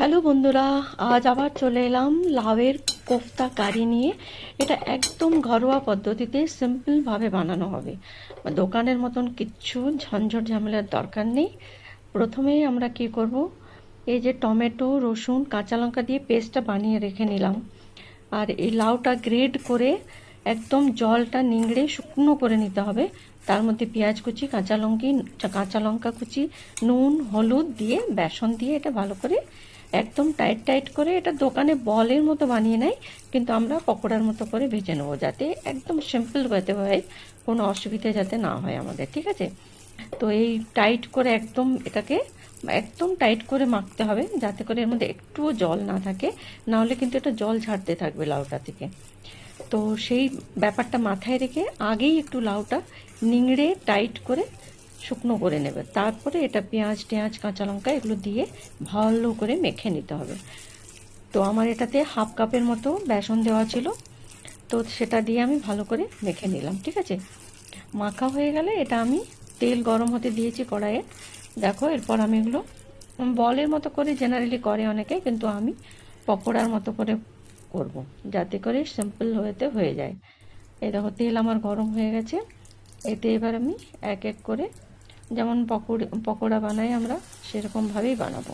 Hello বন্ধুরা, আজ আবার চলে এলাম লাউয়ের কোফতা কারি নিয়ে। এটা একদম ঘরোয়া পদ্ধতিতে সিম্পলভাবে বানানো হবে। দোকানের মতন কিচ্ছু ঝঞ্ঝট ঝামেলার দরকার নেই। প্রথমেই আমরা কি করব? এই যে টমেটো, রসুন, কাঁচা লঙ্কা দিয়ে পেস্টটা বানিয়ে রেখে নিলাম। আর এই লাউটা গ্রেড করে একদম জলটা নিংড়ে শুকনো করে নিতে হবে। তার মধ্যে পেঁয়াজ কুচি, কাঁচা লঙ্কি, কাঁচা লঙ্কা কুচি, নুন, হলুদ দিয়ে, বেসন দিয়ে এটা ভালো করে একদম টাইট টাইট করে এটা দোকানে বলের মতো বানিয়ে নেয়, কিন্তু আমরা পকোড়ার মতো করে ভেজে নেব যাতে একদম সিম্পল হতে হয়, কোনো অসুবিধা যাতে না হয় আমাদের, ঠিক আছে? তো এই টাইট করে একদম এটাকে, একদম টাইট করে মাখতে হবে, যাতে করে এর মধ্যে একটুও জল না থাকে, না হলে কিন্তু এটা জল ছাড়তে থাকবে লাউটা থেকে। তো সেই ব্যাপারটা মাথায় রেখে আগেই একটু লাউটা নিংড়ে টাইট করে শুকনো করে নেবে। তারপরে এটা পেঁয়াজ, টেঁয়াজ, কাঁচা লঙ্কা এগুলো দিয়ে ভালো করে মেখে নিতে হবে। তো আমার এটাতে হাফ কাপের মতো বেসন দেওয়া ছিল। তো সেটা দিয়ে আমি ভালো করে মেখে নিলাম, ঠিক আছে? মাখা হয়ে গেলে এটা আমি তেল গরম হতে দিয়েছি কড়াইয়ে। দেখো, এরপর আমি এগুলো বলের মতো করে জেনারেলি করে অনেকে, কিন্তু আমি পকোড়ার মতো করে করব, যাতে করে সিম্পল হয়েতে হয়ে যায়। এই দেখো, তেল আমার গরম হয়ে গেছে। এতে এবার আমি এক এক করে যেমন পকোড়া পকোড়া বানাই আমরা সেরকমভাবেই বানাবো।